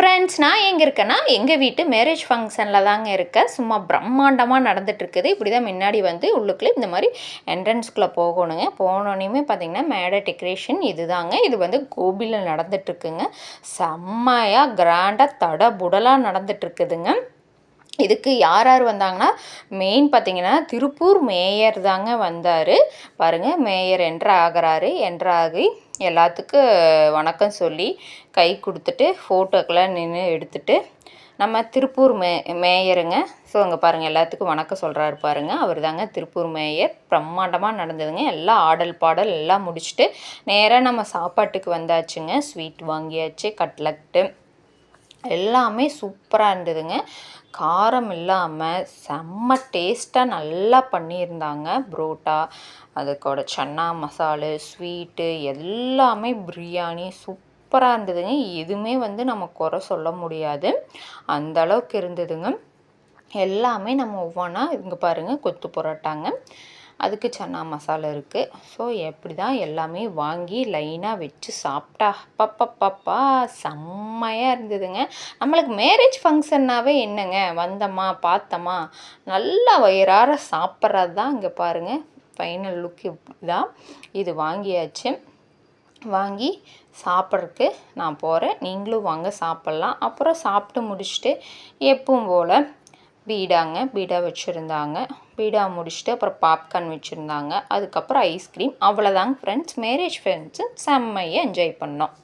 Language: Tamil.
ஃப்ரெண்ட்ஸ் நான் எங்கே இருக்கேன்னா எங்கள் வீட்டு மேரேஜ் ஃபங்க்ஷனில் தாங்க இருக்கேன். சும்மா பிரம்மாண்டமாக நடந்துகிட்ருக்குது இப்படி தான் முன்னாடி வந்து உள்ளுக்குள்ளே இந்த மாதிரி என்ட்ரன்ஸ்குள்ளே போகணுங்க. போனோடனே பார்த்தீங்கன்னா மேடை டெக்கரேஷன் இது தாங்க இது வந்து கோபியில் நடந்துகிட்ருக்குங்க செம்மையாக கிராண்டாக தடபுடலாக நடந்துகிட்ருக்குதுங்க இதுக்கு யார் யார் வந்தாங்கன்னா மெயின் பார்த்தீங்கன்னா திருப்பூர் மேயர் தாங்க வந்தார். பாருங்கள் மேயர் என்ட்ரு ஆகிறாரு என்ட்ரு ஆகி எல்லாத்துக்கும் வணக்கம் சொல்லி கை கொடுத்துட்டு ஃபோட்டோக்கெல்லாம் நின்று எடுத்துட்டு நம்ம திருப்பூர் மே மேயருங்க. ஸோ அங்கே பாருங்கள் எல்லாத்துக்கும் வணக்கம் சொல்கிறாரு பாருங்கள் அவர் தாங்க திருப்பூர் மேயர். பிரம்மாண்டமாக நடந்ததுங்க. எல்லாம் ஆடல் பாடல் எல்லாம் முடிச்சுட்டு நேராக நம்ம சாப்பாட்டுக்கு வந்தாச்சுங்க. ஸ்வீட் வாங்கியாச்சு கட்லட்டு எல்லாமே சூப்பராக இருந்ததுங்க. காரம் இல்லாமல் செம்ம டேஸ்ட்டாக நல்லா பண்ணியிருந்தாங்க. புரோட்டா அதுக்கோட சன்னா மசாலு ஸ்வீட்டு எல்லாமே பிரியாணி சூப்பராக இருந்ததுங்க. எதுவுமே வந்து நம்ம குறை சொல்ல முடியாது. அந்த அளவுக்கு இருந்ததுங்க. எல்லாமே நம்ம ஒவ்வொன்றா இங்கே பாருங்கள் கொத்து புரோட்டாங்க. அதுக்கு சன்னா மசாலா இருக்குது ஸோ எப்படி தான் எல்லாமே வாங்கி லைனாக வச்சு சாப்பிட்டா பப்பப்பப்பா செம்மையாக இருந்ததுங்க. நம்மளுக்கு மேரேஜ் ஃபங்க்ஷன்னாவே என்னங்க? வந்தோமா பார்த்தோமா நல்லா வயிறார சாப்பிட்றது தான் இங்கே பாருங்கள் ஃபைனல் லுக் இப்படி தான் இது வாங்கியாச்சு. வாங்கி சாப்பிட்றதுக்கு நான் போகிறேன் நீங்களும் வாங்க சாப்பிட்லாம். அப்புறம் சாப்பிட்டு முடிச்சுட்டு எப்பவும் போல் பீடாங்க பீடா வச்சுருந்தாங்க. பீடா முடிச்சுட்டு அப்புறம் பாப்கார்ன் வச்சுருந்தாங்க. அதுக்கப்புறம் ஐஸ்கிரீம் அவ்வளோதாங்க ஃப்ரெண்ட்ஸ் மேரேஜ் ஃப்ரெண்ட்ஸு செம்மையாக என்ஜாய் பண்ணோம்.